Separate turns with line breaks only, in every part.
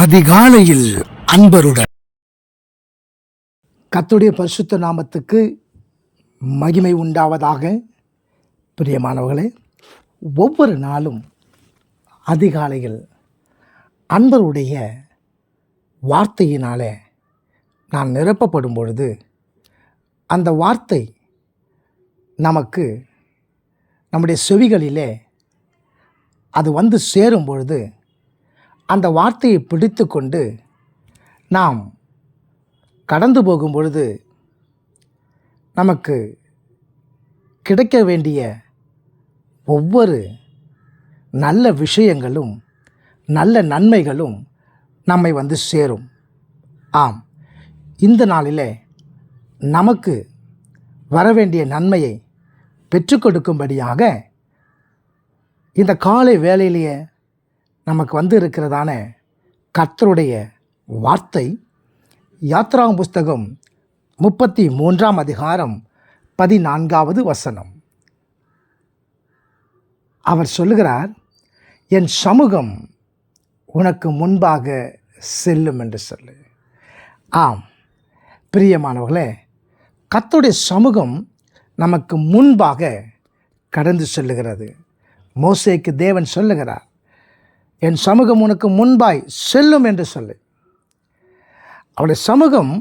அதிகாலையில் அன்பருடன்.
கத்துடைய பரிசுத்த நாமத்துக்கு மகிமை உண்டாவதாக. பிரியமானவர்களே ஒவ்வொரு நாளும் அதிகாலையில் அன்பருடைய வார்த்தையினாலே நான் நிரப்பப்படும் பொழுது அந்த வார்த்தை நமக்கு நம்முடைய செவிகளிலே அது வந்து சேரும் பொழுது அந்த வார்த்தையை பிடித்து கொண்டு நாம் கடந்து போகும் பொழுது நமக்கு கிடைக்க வேண்டிய ஒவ்வொரு நல்ல விஷயங்களும் நல்ல நன்மைகளும் நம்மை வந்து சேரும். ஆம். இந்த நாளிலே நமக்கு வர வேண்டிய நன்மையை பெற்றுக் கொடுக்கும்படியாக இந்த காலை வேலையிலேயே நமக்கு வந்து இருக்கிறதான கர்த்தருடைய வார்த்தை. யாத்ராம் புஸ்தகம் முப்பத்தி மூன்றாம் அதிகாரம் பதினான்காவது வசனம். அவர் சொல்லுகிறார் என் சமூகம் உனக்கு முன்பாக செல்லும் என்று சொல்லு. ஆம் பிரியமானவர்களே கர்த்தருடைய சமூகம் நமக்கு முன்பாக கடந்து செல்லுகிறது. மோசைக்கு தேவன் சொல்லுகிறார் என் சமூகம் உனக்கு முன்பாய் செல்லும் என்று சொல்லு. அவருடைய சமூகம்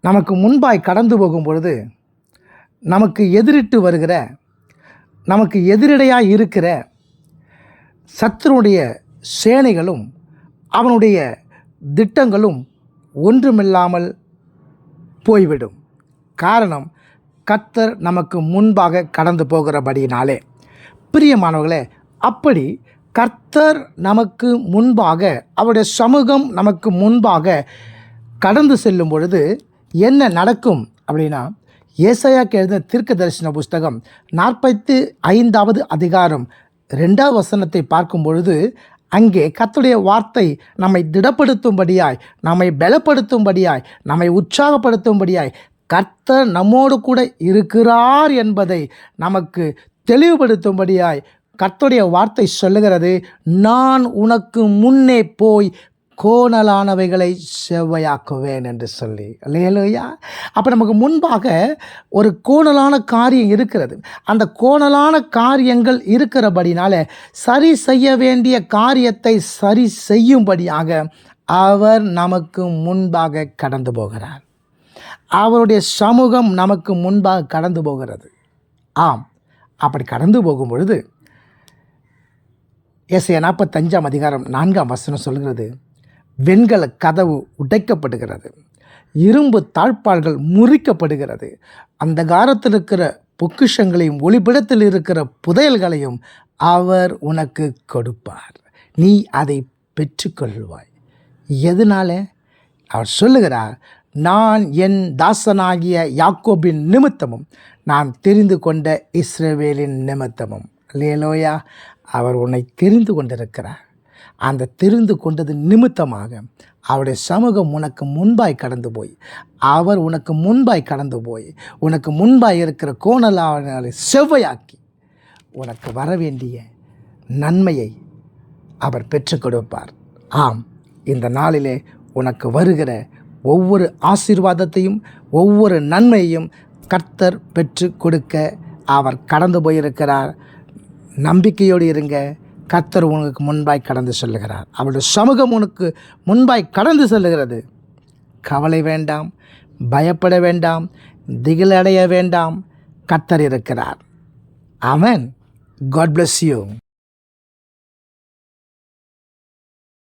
நமக்கு முன்பாய் கடந்து போகும் பொழுது நமக்கு எதிரிட்டு வருகிற நமக்கு எதிரடையாக இருக்கிற சத்துருடைய சேனைகளும் அவனுடைய திட்டங்களும் ஒன்றுமில்லாமல் போய்விடும். காரணம் கத்தர் நமக்கு முன்பாக கடந்து போகிறபடியினாலே. பிரியமானவர்களே அப்படி கர்த்தர் நமக்கு முன்பாக அவருடைய சமூகம் நமக்கு முன்பாக கடந்து செல்லும் பொழுது என்ன நடக்கும் அப்படின்னா ஏசையாக்கு எழுதின தீர்க்க தரிசன புஸ்தகம் நாற்பத்தி ஐந்தாவது அதிகாரம் ரெண்டாவது வசனத்தை பார்க்கும் பொழுது அங்கே கர்த்தருடைய வார்த்தை நம்மை திடப்படுத்தும்படியாய் நம்மை பலப்படுத்தும்படியாய் நம்மை உற்சாகப்படுத்தும்படியாய் கர்த்தர் நம்மோடு கூட இருக்கிறார் என்பதை நமக்கு தெளிவுபடுத்தும்படியாய் கர்த்தருடைய வார்த்தை சொல்லுகிறது நான் உனக்கு முன்னே போய் கோணலானவைகளை செவ்வையாக்குவேன் என்று சொல்லி. இல்லையா அப்போ நமக்கு முன்பாக ஒரு கோணலான காரியம் இருக்கிறது. அந்த கோணலான காரியங்கள் இருக்கிறபடினால சரி செய்ய வேண்டிய காரியத்தை சரி செய்யும்படியாக அவர் நமக்கு முன்பாக கடந்து போகிறார். அவருடைய சமூகம் நமக்கு முன்பாக கடந்து போகிறது. ஆம். அப்படி கடந்து போகும் பொழுது ஏசைய நாற்பத்தஞ்சாம் அதிகாரம் நான்காம் வசனம் சொல்கிறது வெண்கல கதவு உடைக்கப்படுகிறது இரும்பு தாழ்பாள்கள் முறிக்கப்படுகிறது அந்த காலத்தில் இருக்கிற பொக்கிஷங்களையும் ஒளிபிடத்தில் இருக்கிற புதையல்களையும் அவர் உனக்கு கொடுப்பார். நீ அதை பெற்றுக்கொள்வாய். எதனால? அவர் சொல்லுகிறார் நான் என் தாசனாகிய யாக்கோபின் நிமித்தமும் நான் தெரிந்து கொண்ட இஸ்ரவேலின் நிமித்தமும். இல்லையலோயா அவர் உன்னை தெரிந்து கொண்டிருக்கிறார். அந்த தெரிந்து கொண்டது நிமித்தமாக அவருடைய சமூகம் உனக்கு முன்பாய் கடந்து போய் அவர் உனக்கு முன்பாய் கடந்து போய் உனக்கு முன்பாய் இருக்கிற கோணலாவை செவ்வையாக்கி உனக்கு வர வேண்டிய நன்மையை அவர் பெற்றுக் கொடுப்பார். ஆம் இந்த நாளிலே உனக்கு வருகிற ஒவ்வொரு ஆசீர்வாதத்தையும் ஒவ்வொரு நன்மையையும் கர்த்தர் பெற்று கொடுக்க அவர் கடந்து போயிருக்கிறார். நம்பிக்கையோடு இருங்க. கத்தர் உனக்கு முன்பாய் கடந்து செல்லுகிறார். அவருடைய சமூகம் உனக்கு முன்பாய் கடந்து செல்லுகிறது. கவலை வேண்டாம் பயப்பட வேண்டாம் திகிலடைய வேண்டாம். கத்தர் இருக்கிறார். அவன் காட் பிளஸ் யூ